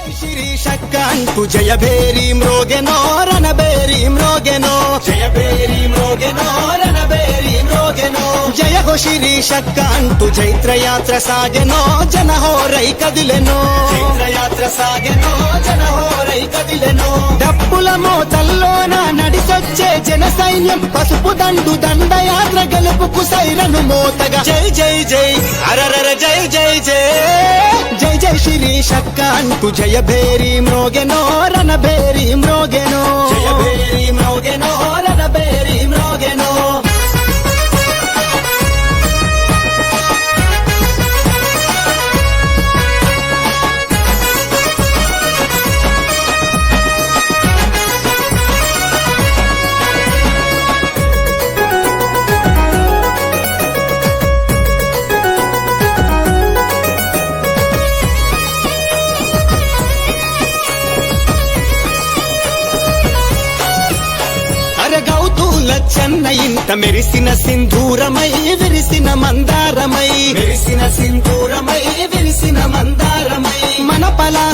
జై శ్రీ శక్క అంటూ జయ భేరి మ్రోగెనో రణబేరి మ్రోగెనో. జయ భేరి మ్రోగెనో రణబేరి మ్రోగెనో. జయ హో శ్రీ శక్క అంటూ చైత్రయాత్ర సాగెనో జనహోరై కదిలెనో. చైత్రయాత్ర సాగెనో జనహోరై కదిలెనో. డప్పుల మోతల్లోన నడిసొచ్చే జన సైన్యం పసుపు దండు దండయాత్ర గెలుపుకు సైరను మోతగా. జై జై జై అరరర జై జై జై. జై శ్రీ శక్క అంటూ జయ భేరి మ్రోగెనో రణ భేరి మ్రోగెనో జయ మెరిసిన సింధూరమై విరిసిన మందారమై. మెరిసిన సింధూరమై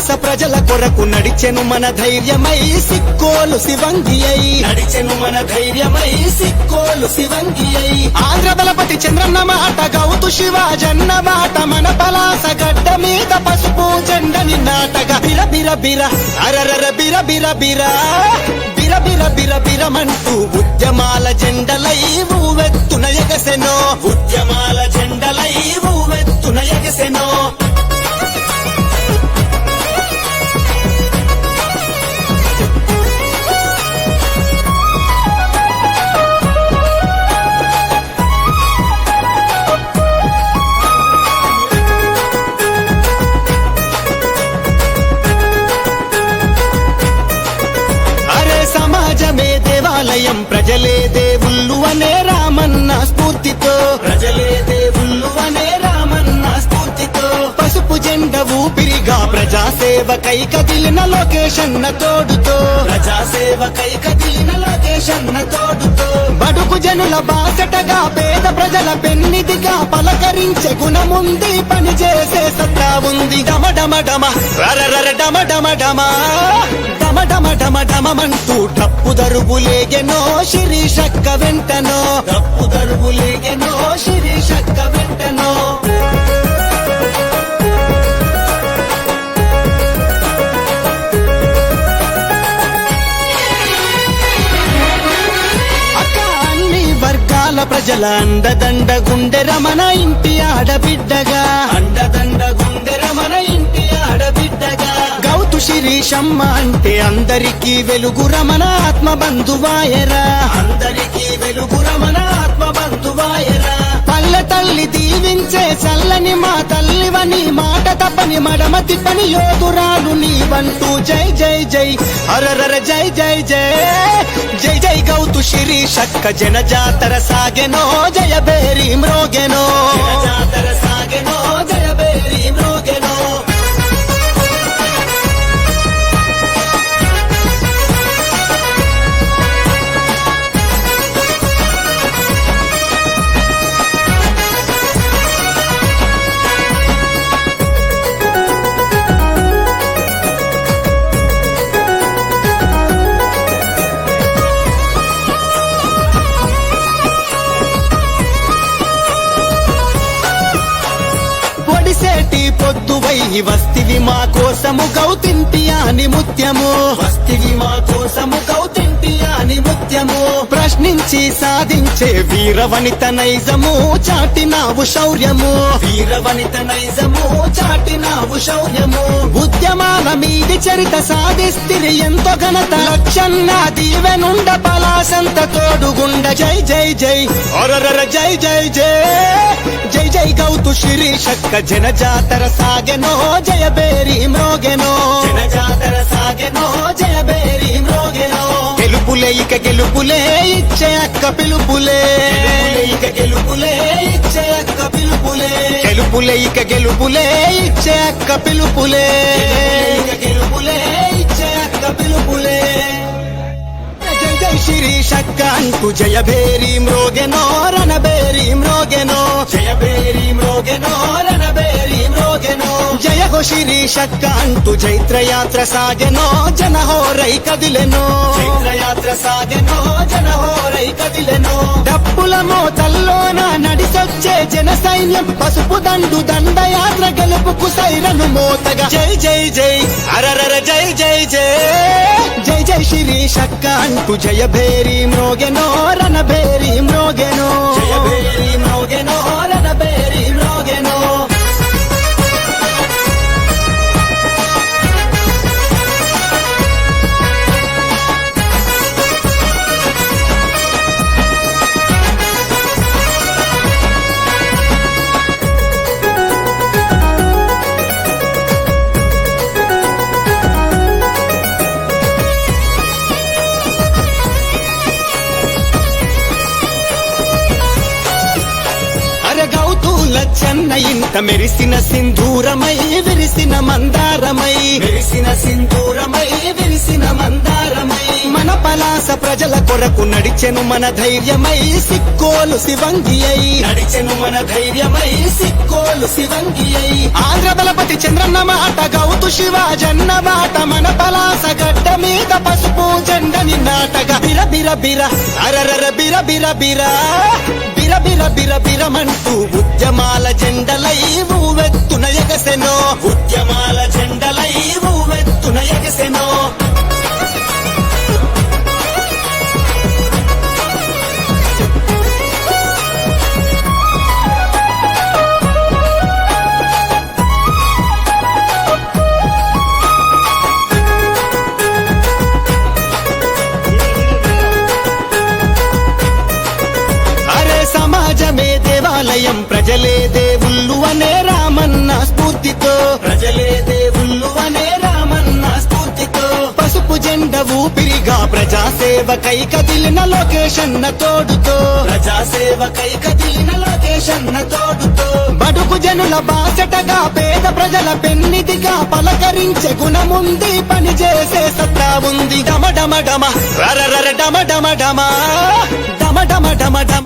దేశ ప్రజల కొరకు నడిచెను మన ధైర్యమై సిక్కోలు శివంగి అయి. నడిచెను మన ధైర్యమై సిక్కోలు శివంగి అయి. ఆంధ్ర దళపతి చంద్రన్న మాట గౌతు శివాజన్న మాట మన పలాస గడ్డ మీద పసుపు జెండని నాటగా బిర బిర బిర అరరర బిర బిర బిర. బిర బిర బిర బిరమంటూ ఉద్యమాల జెండలై ఊవెత్తున ఎగసెనో. ఉద్యమాల జెండలై ఊవెత్తున ఎగసెనో. ప్రజాసేవకై కదిలిన లొకేషన్ తోడుతో. ప్రజాసేవకై కదిలిన లొకేషన్ తోడుతో. బడుగు జనుల బాసటగా పేద ప్రజల పెన్నిదిగా పలకరించే గుణముంది పని చేసే సత్తా ఉంది. డమ డమ డమ రర డమ డమ డమ డమ డమ డమ డమంటూ డప్పు దరుబులేగెనో శిరీషక్క వెంటనో. డప్పు దరుబులేగెనో శిరీషక్క వెంటనో. ప్రజల అండదండ గుండె రమణ ఇంటి ఆడబిడ్డగా. అండదండ శిరీషమ్మ అంటే అందరికీ వెలుగు రమణ ఆత్మ బంధువాయరా. అందరికీ వెలుగు రమణ ఆత్మ బంధువాయరా. పల్లె తల్లి దీవించే చల్లని మా తల్లివని మాట తప్పని మడమ తిప్పని యోధురాలు నీవంటూ. జై జై జై అరరర జై జై జై. జై జై గౌతు జన జాతర సాగెనో జయ బేరి మ్రోగెనో జాతర సాగెనో పొద్దువై వస్తివి మా కోసము గౌతింటి అని ముత్యము. వస్తివి మా కోసము గౌతింటి అని ముత్యము ప్రశ్నించి సాధించే వీరవనిత నైజము చాటినావు శౌర్యము. వీరవనిత నైజము చాటినావు శౌర్యము. ఉద్యమాల మీది చరిత సాధిస్తిరి ఎంతో ఘనత. లక్షన్న దీవెనుండ పలాసంత తోడుగుండ. జై జై జై. ఒరరర జై జై జై. జై జై గౌతు శిరీషక్క జనజాతర జన జాతర సాగెనో. జయ బేరి మ్రోగెనో. జనజాతర సాగెనో. జయ బేరి మ్రోగెనో. గెలుపులే ఇక గెలుపులే ఇచ్చే అక్క పిలుపులే. ఇక గెలుపులే ఇచ్చే అక్క పిలుపులే. గెలుపులే ఇక గెలుపులే ఇచ్చే అక్క పిలుపులే. ఇక గెలుపులే ఇచ్చే అక్క పిలుపులే. జై జై అంటూ జయ భేరి మ్రోగెనో రణ జయ భేరి మ్రోగెనో మ్రోగెనో రణబేరి మ్రోగెనో జయ హో శిరీషక్క అంటూ చైత్రయాత్ర సాగెనో. జనహోరై కదిలెనో. చైత్రయాత్ర సాగెనో జనహోరై కదిలెనో. డప్పుల మోతల్లోన నడిసొచ్చే జన సైన్యం. పసుపు దండు దండయాత్ర గెలుపుకు సైరను మోతగా. జై జై జై అరరర జై జై జై. జై జై శిరీషక్క అంటూ జయ భేరి మ్రోగెనో రణభేరి మ్రోగెనో. జయ భేరి మ్రోగెనో రణభేరి మ్రోగెనో. అరగౌతూల ఇంత మెరిసిన సింధూరమై విరిసిన మందారమై. మెరిసిన సింధూరమై విరిసిన మందారమై. మన పలాస ప్రజల కొరకు నడిచెను మన ధైర్యమై సిక్కోలు శివంగి అయి. నడిచెను మన ధైర్యమై సిక్కోలు శివంగి అయి. ఆంధ్ర బలపతి చంద్రన్న మాట గౌతు శివాజన్న మాట మన పలాస గడ్డ పసుపు జెండని నాటగా బిర బిర బిర. అరరర బిర బిర బిర. బిర బిర బిర బిరమంటూ ఉద్యమాల జెండలై నువ్వెత్తున ప్రజలే దేవుళ్ళు అనే రామన్న స్ఫూర్తితో. ప్రజలే దేవుళ్ళు అనే రామన్న స్ఫూర్తితో. పసుపు జెండ ఊపిరిగా ప్రజాసేవకై కదిలిన లొకేషన్ తోడుతో. ప్రజాసేవకై కదిలిన లొకేషన్ తోడుతో. బడుగు జనుల బాసటగా పేద ప్రజల పెన్నిదిగా పలకరించే గుణముంది పని చేసే సత్తా ఉంది. డమ డమ డమ. రర రర డమ డమ డమ. డమ డమ డమ డమ.